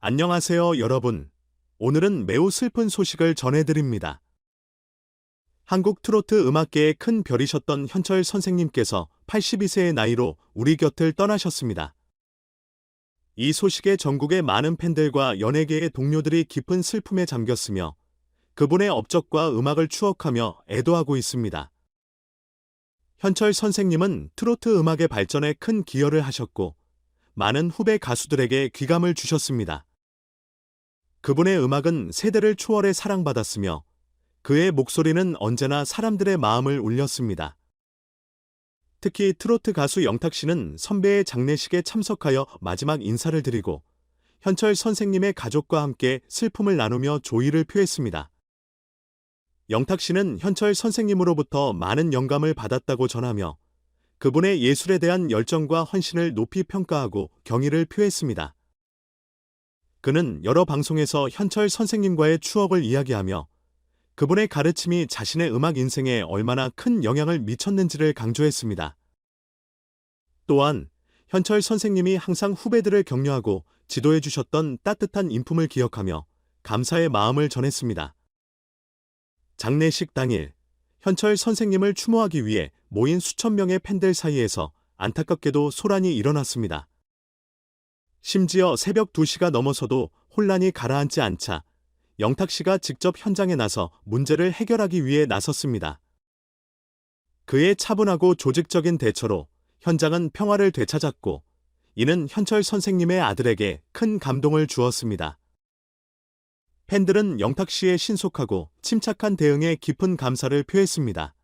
안녕하세요, 여러분. 오늘은 매우 슬픈 소식을 전해드립니다. 한국 트로트 음악계의 큰 별이셨던 현철 선생님께서 82세의 나이로 우리 곁을 떠나셨습니다. 이 소식에 전국의 많은 팬들과 연예계의 동료들이 깊은 슬픔에 잠겼으며 그분의 업적과 음악을 추억하며 애도하고 있습니다. 현철 선생님은 트로트 음악의 발전에 큰 기여를 하셨고 많은 후배 가수들에게 귀감을 주셨습니다. 그분의 음악은 세대를 초월해 사랑받았으며 그의 목소리는 언제나 사람들의 마음을 울렸습니다. 특히 트로트 가수 영탁 씨는 선배의 장례식에 참석하여 마지막 인사를 드리고 현철 선생님의 가족과 함께 슬픔을 나누며 조의를 표했습니다. 영탁 씨는 현철 선생님으로부터 많은 영감을 받았다고 전하며 그분의 예술에 대한 열정과 헌신을 높이 평가하고 경의를 표했습니다. 그는 여러 방송에서 현철 선생님과의 추억을 이야기하며 그분의 가르침이 자신의 음악 인생에 얼마나 큰 영향을 미쳤는지를 강조했습니다. 또한 현철 선생님이 항상 후배들을 격려하고 지도해 주셨던 따뜻한 인품을 기억하며 감사의 마음을 전했습니다. 장례식 당일 현철 선생님을 추모하기 위해 모인 수천 명의 팬들 사이에서 안타깝게도 소란이 일어났습니다. 심지어 새벽 2시가 넘어서도 혼란이 가라앉지 않자 영탁 씨가 직접 현장에 나서 문제를 해결하기 위해 나섰습니다. 그의 차분하고 조직적인 대처로 현장은 평화를 되찾았고 이는 현철 선생님의 아들에게 큰 감동을 주었습니다. 팬들은 영탁 씨의 신속하고 침착한 대응에 깊은 감사를 표했습니다.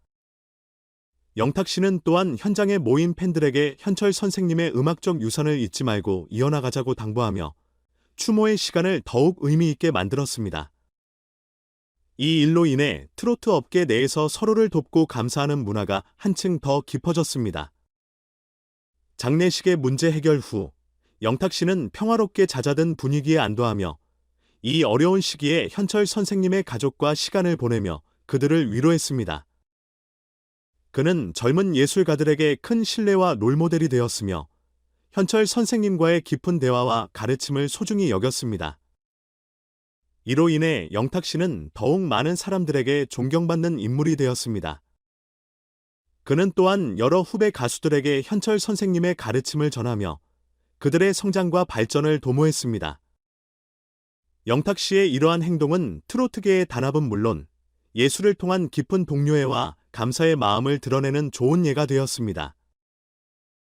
영탁 씨는 또한 현장에 모인 팬들에게 현철 선생님의 음악적 유산을 잊지 말고 이어나가자고 당부하며 추모의 시간을 더욱 의미 있게 만들었습니다. 이 일로 인해 트로트 업계 내에서 서로를 돕고 감사하는 문화가 한층 더 깊어졌습니다. 장례식의 문제 해결 후 영탁 씨는 평화롭게 잦아든 분위기에 안도하며 이 어려운 시기에 현철 선생님의 가족과 시간을 보내며 그들을 위로했습니다. 그는 젊은 예술가들에게 큰 신뢰와 롤모델이 되었으며 현철 선생님과의 깊은 대화와 가르침을 소중히 여겼습니다. 이로 인해 영탁 씨는 더욱 많은 사람들에게 존경받는 인물이 되었습니다. 그는 또한 여러 후배 가수들에게 현철 선생님의 가르침을 전하며 그들의 성장과 발전을 도모했습니다. 영탁 씨의 이러한 행동은 트로트계의 단합은 물론 예술을 통한 깊은 동료애와 감사의 마음을 드러내는 좋은 예가 되었습니다.